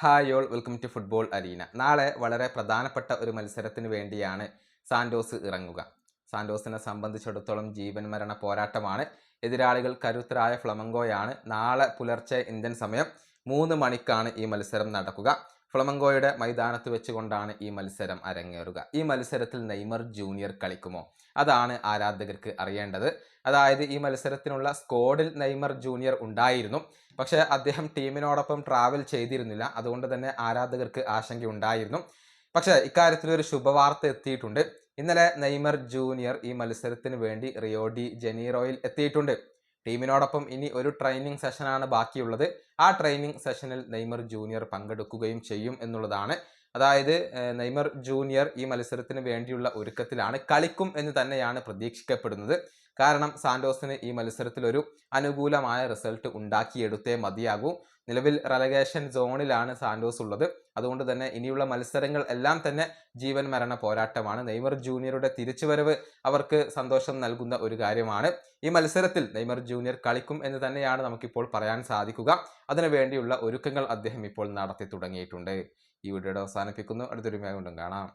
Hi all welcome to football arena. നാളെ വളരെ പ്രധാനപ്പെട്ട ഒരു മത്സരത്തിന് വേണ്ടിയാണ് സാൻഡോസ് ഇറങ്ങുക. സാൻഡോസിനെ സംബന്ധിച്ചിടത്തോളം ജീവൻ മരണ പോരാട്ടമാണ്. എതിരാളികൾ കരുത്തരായ ഫ്ലമങ്കോയാണ് നാളെ പുലർച്ചെ ഇന്ത്യൻ സമയം മൂന്ന് മണിക്കാണ് ഈ മത്സരം നടക്കുക. ഫ്ലമങ്കോയുടെ മൈതാനത്ത് വെച്ചുകൊണ്ടാണ് ഈ മത്സരം അരങ്ങേറുക. ഈ മത്സരത്തിൽ നെയ്മർ ജൂനിയർ കളിക്കുമോ? അതാണ് ആരാധകർക്ക് അറിയേണ്ടത്. അതായത് ഈ മത്സരത്തിനുള്ള സ്കോഡിൽ നെയ്മർ ജൂനിയർ ഉണ്ടായിരുന്നു. പക്ഷേ അദ്ദേഹം ടീമിനോടൊപ്പം ട്രാവൽ ചെയ്തിരുന്നില്ല. അതുകൊണ്ട് തന്നെ ആരാധകർക്ക് ആശങ്കയുണ്ടായിരുന്നു. പക്ഷേ ഇക്കാര്യത്തിൽ ഒരു ശുഭവാർത്ത എത്തിയിട്ടുണ്ട്. ഇന്നലെ നെയ്മർ ജൂനിയർ ഈ മത്സരത്തിന് വേണ്ടി റിയോഡി ജനീറോയിൽ എത്തിയിട്ടുണ്ട്. ടീമിനോടൊപ്പം ഇനി ഒരു ട്രെയിനിങ് സെഷനാണ് ബാക്കിയുള്ളത്. ആ ട്രെയിനിങ് സെഷനിൽ നെയ്മർ ജൂനിയർ പങ്കെടുക്കുകയും ചെയ്യും എന്നുള്ളതാണ്. അതായത് നെയ്മർ ജൂനിയർ ഈ മത്സരത്തിന് വേണ്ടിയുള്ള ഒരുക്കത്തിലാണ് കളിക്കും എന്ന് തന്നെയാണ് പ്രതീക്ഷിക്കപ്പെടുന്നത്. കാരണം സാന്റോസിന് ഈ മത്സരത്തിൽ ഒരു അനുകൂലമായ റിസൾട്ട് ഉണ്ടാക്കിയെടുത്തേ മതിയാകൂ. നിലവിൽ റെലഗേഷൻ സോണിലാണ് സാന്റോസ് ഉള്ളത്. അതുകൊണ്ട് തന്നെ ഇനിയുള്ള മത്സരങ്ങൾ എല്ലാം തന്നെ ജീവൻ മരണ പോരാട്ടമാണ്. നെയ്മർ ജൂനിയറുടെ തിരിച്ചുവരവ് അവർക്ക് സന്തോഷം നൽകുന്ന ഒരു കാര്യമാണ്. ഈ മത്സരത്തിൽ നെയ്മർ ജൂനിയർ കളിക്കും എന്ന് തന്നെയാണ് നമുക്കിപ്പോൾ പറയാൻ സാധിക്കുക. അതിനുവേണ്ടിയുള്ള ഒരുക്കങ്ങൾ അദ്ദേഹം ഇപ്പോൾ നടത്തി തുടങ്ങിയിട്ടുണ്ട്. ഈ വീഡിയോയുടെ അവസാനിപ്പിക്കുന്നു. അടുത്തൊരു കൊണ്ടും കാണാം.